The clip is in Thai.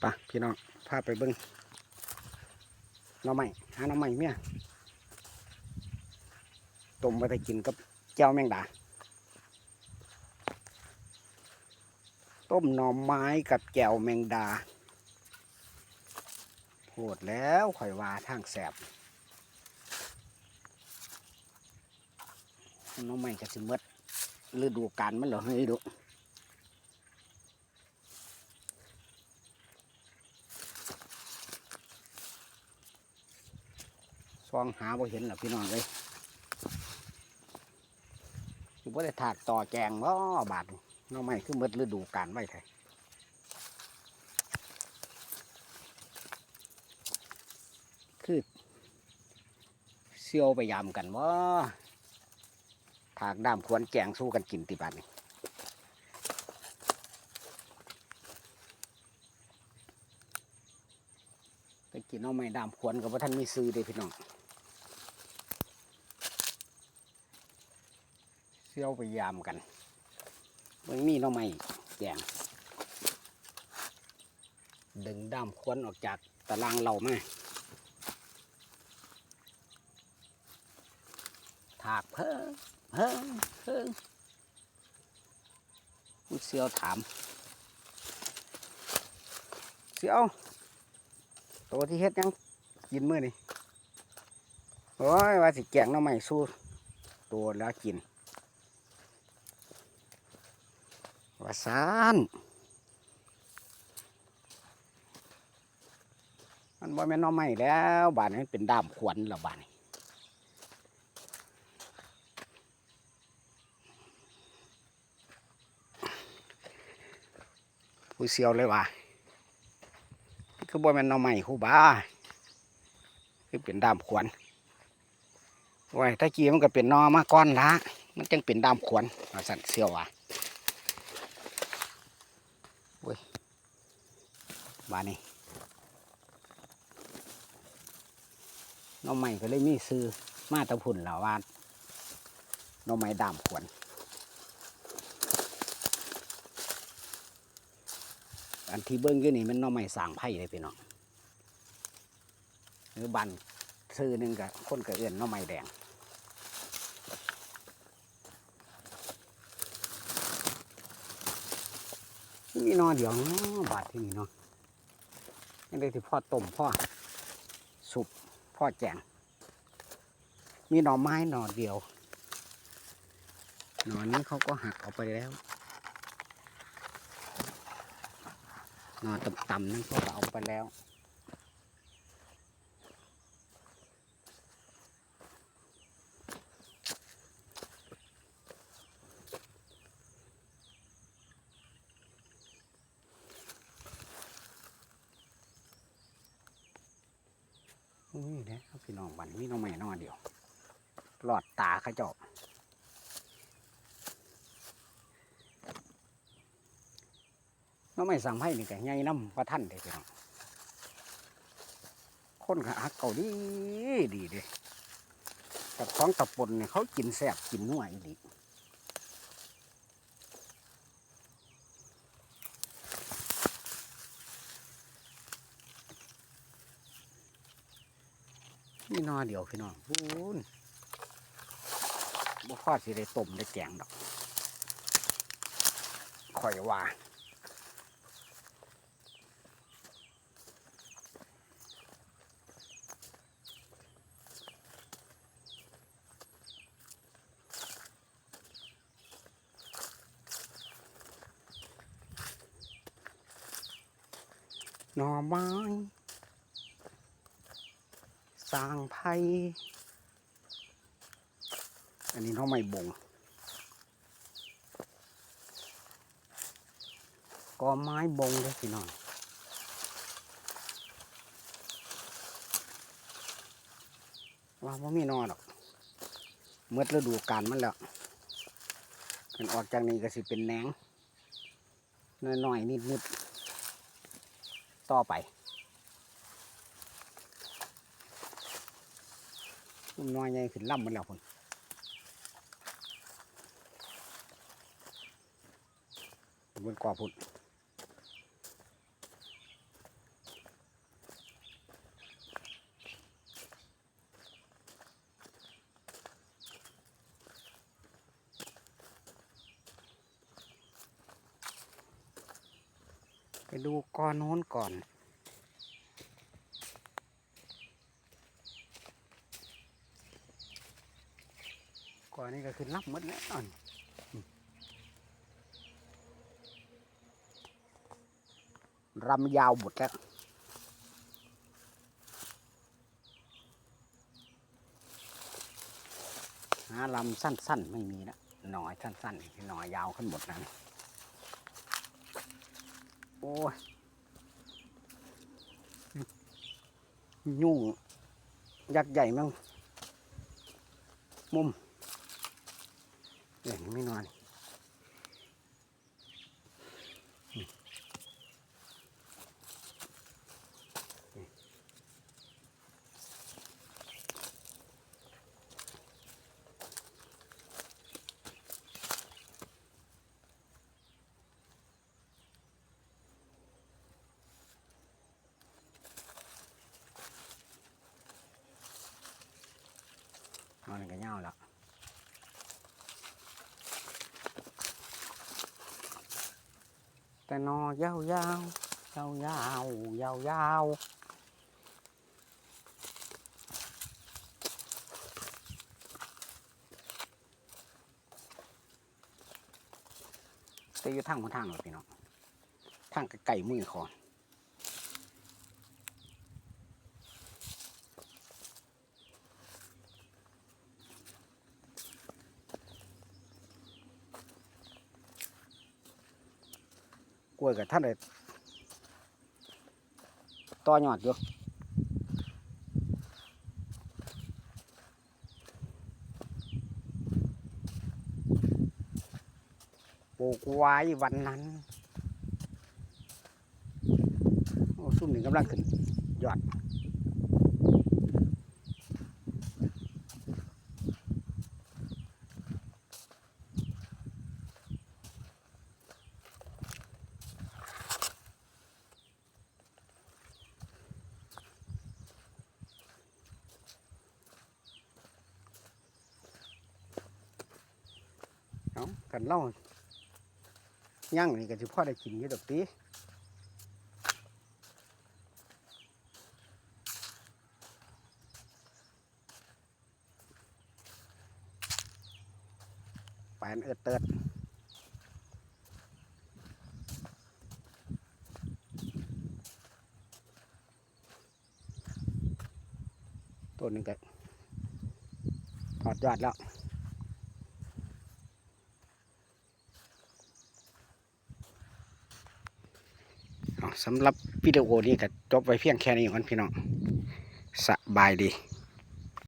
ไปะพี่น้องพาไปเบิ้งน้องใหม่หาน้องใหม่เมียต้มไปได้กินกับแจ่วแมงดา ต้มหน่อไม้กับแจ่วแมงดาโหดแล้วข่อยว่าทางแสบน้องใหม่ก็สิมดฤดูกาลมันเหรอเฮ้ยดู ซองหาบ่เห็นหรอกพี่น้องเลยคือบ่ได้ถากต่อแจงบ่บาดน้องใหม่คือหมดฤดูกาลไว้ไทยคือเซียวไปยำกันว่าถากด้ามควรแจงสู้กันกินติบาดนี่ กินน้องใหม่ด้ามควรกับว่าท่านมีซื้อเด้พี่น้องเซี่ยวไปยามกันมันมีน้องไม้แจงดึงดามควนออกจากตารางเรามาถากเพิ่งเพิ่งเพิ่งมึงเซี่ยวถามเซี่ยว ตัวที่เฮ็ดยังกินมื้อนี่โอ้ยว่าสิแกงน้องไม้สู้ตัวแล้วกินว่าซานมันบ่แม่นหน้อไม้แล้วบานนี้เป็นด้ามขวัญแล้วบานนี้ผู้เสียวเลยว่า คือบ่แม่นหน้อไม้ครูบาคือเป็นดามขวัญโอ้ยถ้ากี้มันก็เป็นนอมาก่อนละมันจังเป็นดามขวัญว่าสั่นเสียวว่าบานี้น้องใหม่ก็เลยมีซื้อมาตะพุ่นแล้วว่าน้องใหม่ดามขวน อันที่เบิ้งอยู่นี่มันน้องใหม่สร้างไผ่เลยพี่น้องหรือบันซื้อหนึ่งกับคนกับเอื่อนน้องใหม่แดงมีนอเดียวบาทที่นี่เนาะนี่เลยที่พ่อต้มพ่อสุปพ่อแจงมีหน่อไม้หน่อเดียว หน่อนี้เขาก็หักออกไปแล้ว ห น่อต่ำๆนั้นก็เอาไปแล้ว อุ้ยเด้อพี่น้องบันมีน้องใหม่น้องอันเดียวหลอดตาขาเจา น้องใหม่สั่งให้นี่แกใหญ่น้ำพระท่านเด้อพี่น้องคนขาหักเก่าดีดีเด้แต่ของตะปนเนี่ยเขากินแซ่บกินนัวอีดีมีหนอเดียวพี่น้องพูนบ่พอสิได้ต้มได้แกงดอกข่อยว่า หน่อไม้สร้างไผ่อันนี้หน่อไม้บงกอไม้บงเลยพี่น้องว่าไม่มีนอหรอกเมื่อฤดูกาลมันแล้วมันออกจากนี้ก็สิเป็นแหนงน้อยๆนิดๆ ต่อไปอุ้มน้อยใหญ่ขึ้นล่ำมันแล้วคนบนกว่าพุ่น ไปดูก้อนโน้นก่อนก่อนนี้ก็คือรับหมดแล้วอ่อนรำยาวหมดแล้วหาลำสั้น ๆ ไม่มีแล้วหน่อยสั้นๆหน่อยยาวขึ้นหมดนั้น โอ้ยยุ่งยักษ์ใหญ่มั้งมุมเห็นไม่นอน นอนกันเงาล้วแต่นอยาวยาวยาวยาวยาวยาวแต่อยู่ทางบนทางหรอพี่น้องทางไก่มือคอน กล้วยกับท่านเลยต่อยอดอยู่ปลูกไว้วันนั้นโอ้ซุ่มหนึ่งกำลังขึ้นยอด เอากันเล่าย่างนี่ก็จะพ่อได้กินอยู่ดอกตีไปนเอิดเติดตัวหนึ่งก็ถอดยอดแล้ว เอา สำหรับวิดีโอนี้ก็จบไว้เพียงแค่นี้ก่อนพี่น้องสบายดี